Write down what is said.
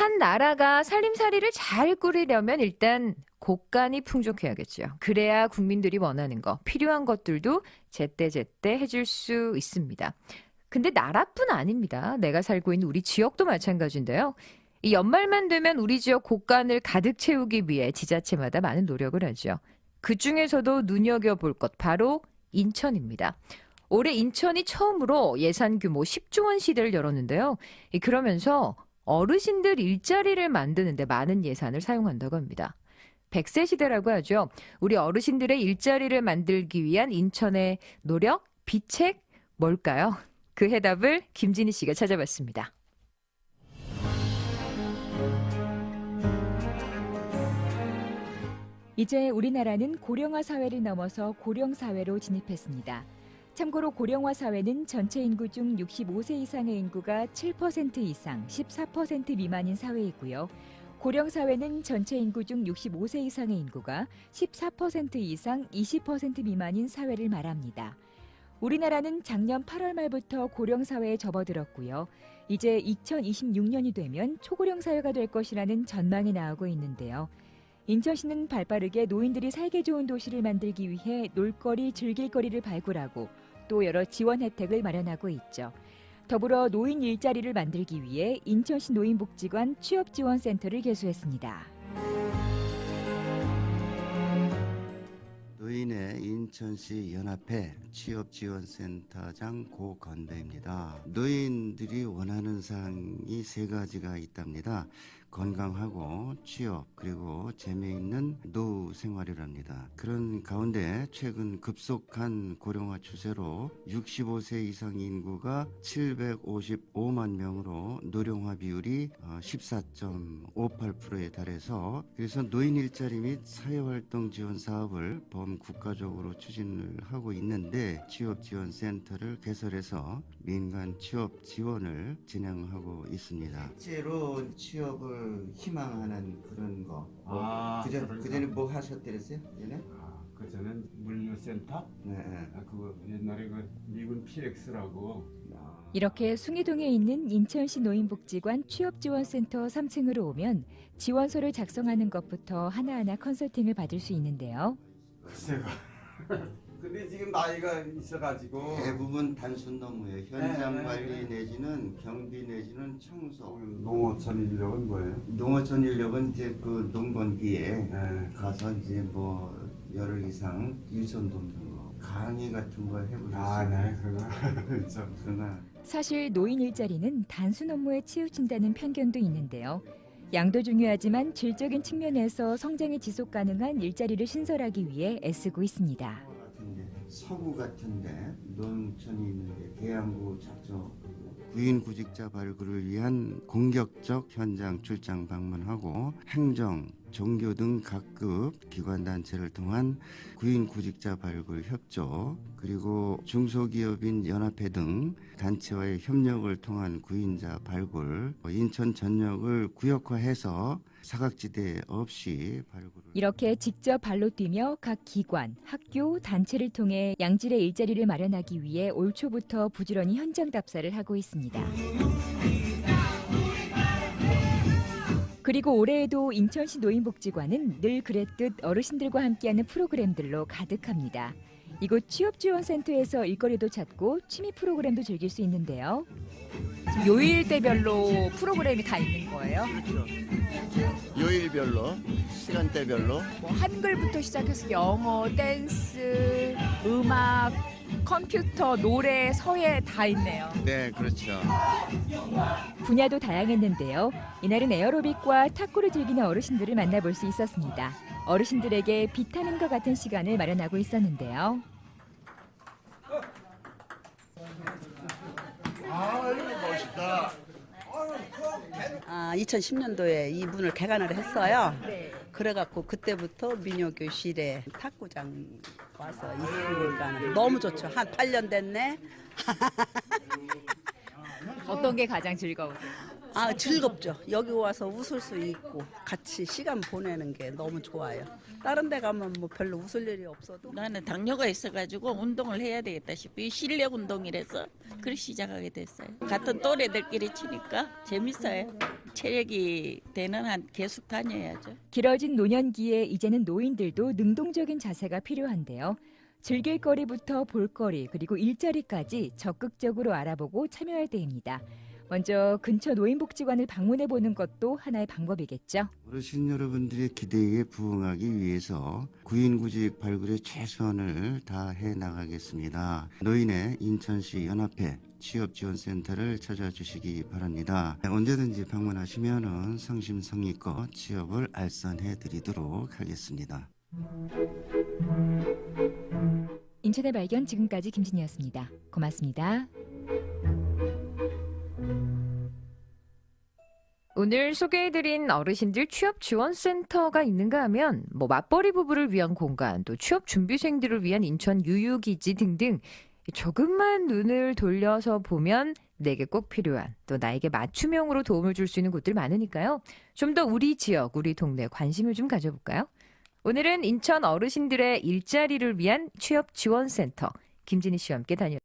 한 나라가 살림살이를 잘 꾸리려면 일단 곳간이 풍족해야겠죠. 그래야 국민들이 원하는 거, 필요한 것들도 제때제때 해줄 수 있습니다. 근데 나라뿐 아닙니다. 내가 살고 있는 우리 지역도 마찬가지인데요. 이 연말만 되면 우리 지역 곳간을 가득 채우기 위해 지자체마다 많은 노력을 하죠. 그 중에서도 눈여겨볼 것 바로 인천입니다. 올해 인천이 처음으로 예산 규모 10조 원 시대를 열었는데요. 이 그러면서 어르신들 일자리를 만드는데 많은 예산을 사용한다고 합니다. 100세 시대라고 하죠. 우리 어르신들의 일자리를 만들기 위한 인천의 노력, 비책 뭘까요? 그 해답을 김진희 씨가 찾아봤습니다. 이제 우리나라는 고령화 사회를 넘어서 고령 사회로 진입했습니다. 참고로 고령화 사회는 전체 인구 중 65세 이상의 인구가 7% 이상, 14% 미만인 사회이고요. 고령 사회는 전체 인구 중 65세 이상의 인구가 14% 이상, 20% 미만인 사회를 말합니다. 우리나라는 작년 8월 말부터 고령 사회에 접어들었고요. 이제 2026년이 되면 초고령 사회가 될 것이라는 전망이 나오고 있는데요. 인천시는 발빠르게 노인들이 살기 좋은 도시를 만들기 위해 놀거리, 즐길거리를 발굴하고 또 여러 지원 혜택을 마련하고 있죠. 더불어 노인 일자리를 만들기 위해 인천시 노인복지관 취업지원센터를 개소했습니다. 노인의 인천시 연합회 취업지원센터장 고건배입니다. 노인들이 원하는 사항이 세 가지가 있답니다. 건강하고 취업 그리고 재미있는 노후 생활이랍니다. 그런 가운데 최근 급속한 고령화 추세로 65세 이상 인구가 755만 명으로 노령화 비율이 어, 14.58%에 달해서 그래서 노인 일자리 및 사회활동 지원 사업을 범국가적으로 추진을 하고 있는데 취업지원센터를 개설해서 민간 취업 지원을 진행하고 있습니다. 실제로 취업을 희망하는 그런 거. 뭐 아, 그전 그러니까. 그전에 뭐 하셨더랬어요? 전에? 아, 그 전엔 물류센터? 네. 네. 아, 그거 옛날에 그 미군 PX라고. 아. 이렇게 숭이동에 있는 인천시 노인복지관 취업지원센터 3층으로 오면 지원서를 작성하는 것부터 하나하나 컨설팅을 받을 수 있는데요. 글쎄가. 근데 지금 나이가 있어가지고. 대부분 단순 업무예요. 현장 네, 네, 관리 네. 내지는 경비 내지는 청소. 농어촌 인력은 뭐예요? 농어촌 인력은 이제 그 농번기에 네. 가서 이제 뭐 열흘 이상 일손 돕는 거 강의 같은 거 해보셨어요? 아, 네, 그거. 참. 그러나 사실 노인 일자리는 단순 업무에 치우친다는 편견도 있는데요. 양도 중요하지만 질적인 측면에서 성장이 지속 가능한 일자리를 신설하기 위해 애쓰고 있습니다. 서구 같은데 농촌이 있는데 계양구 작조 구인 구직자 발굴을 위한 공격적 현장 출장 방문하고 행정, 종교 등 각급 기관 단체를 통한 구인 구직자 발굴 협조 그리고 중소기업인 연합회 등 단체와의 협력을 통한 구인자 발굴 인천 전역을 구역화해서 사각지대 없이 발굴을 이렇게 직접 발로 뛰며 각 기관, 학교, 단체를 통해 양질의 일자리를 마련하기 위해 올 초부터 부지런히 현장 답사를 하고 있습니다. 그리고 올해에도 인천시 노인복지관은 늘 그랬듯 어르신들과 함께하는 프로그램들로 가득합니다. 이곳 취업지원센터에서 일거리도 찾고 취미 프로그램도 즐길 수 있는데요. 요일대별로 프로그램이 다 있는 거예요. 요일별로 시간대별로 뭐 한글부터 시작해서 영어, 댄스, 음악, 컴퓨터, 노래, 서예 다 있네요. 네 그렇죠 분야도 다양했는데요. 이날은 에어로빅과 탁구를 즐기는 어르신들을 만나볼 수 있었습니다. 어르신들에게 비타민과 같은 시간을 마련하고 있었는데요. 아, 2010년도에 이 문을 개관을 했어요. 그래갖고 그때부터 민요교실에 탁구장 와서 있으니까 너무 좋죠. 한 8년 됐네. 어떤 게 가장 즐거우세요? 아, 즐겁죠. 여기 와서 웃을 수 있고 같이 시간 보내는 게 너무 좋아요. 다른 데 가면 뭐 별로 웃을 일이 없어도 나는 당뇨가 있어가지고 운동을 해야 되겠다 싶어 이 실력 운동이라서 그걸 시작하게 됐어요. 같은 또래들끼리 치니까 재밌어요. 체력이 되는 한 계속 다녀야죠. 길어진 노년기에 이제는 노인들도 능동적인 자세가 필요한데요. 즐길 거리부터 볼거리 그리고 일자리까지 적극적으로 알아보고 참여할 때입니다. 먼저 근처 노인복지관을 방문해 보는 것도 하나의 방법이겠죠. 어르신 여러분들의 기대에 부응하기 위해서 구인구직 발굴에 최선을 다해 나가겠습니다. 노인의 인천시 연합회 취업지원센터를 찾아주시기 바랍니다. 언제든지 방문하시면 성심성의껏 취업을 알선해 드리도록 하겠습니다. 인천의 발견 지금까지 김진이었습니다. 고맙습니다. 오늘 소개해드린 어르신들 취업 지원센터가 있는가 하면 뭐 맞벌이 부부를 위한 공간, 또 취업 준비생들을 위한 인천 유유기지 등등 조금만 눈을 돌려서 보면 내게 꼭 필요한 또 나에게 맞춤형으로 도움을 줄 수 있는 곳들 많으니까요. 좀 더 우리 지역, 우리 동네 관심을 좀 가져볼까요? 오늘은 인천 어르신들의 일자리를 위한 취업 지원센터 김진희 씨와 함께 다녀.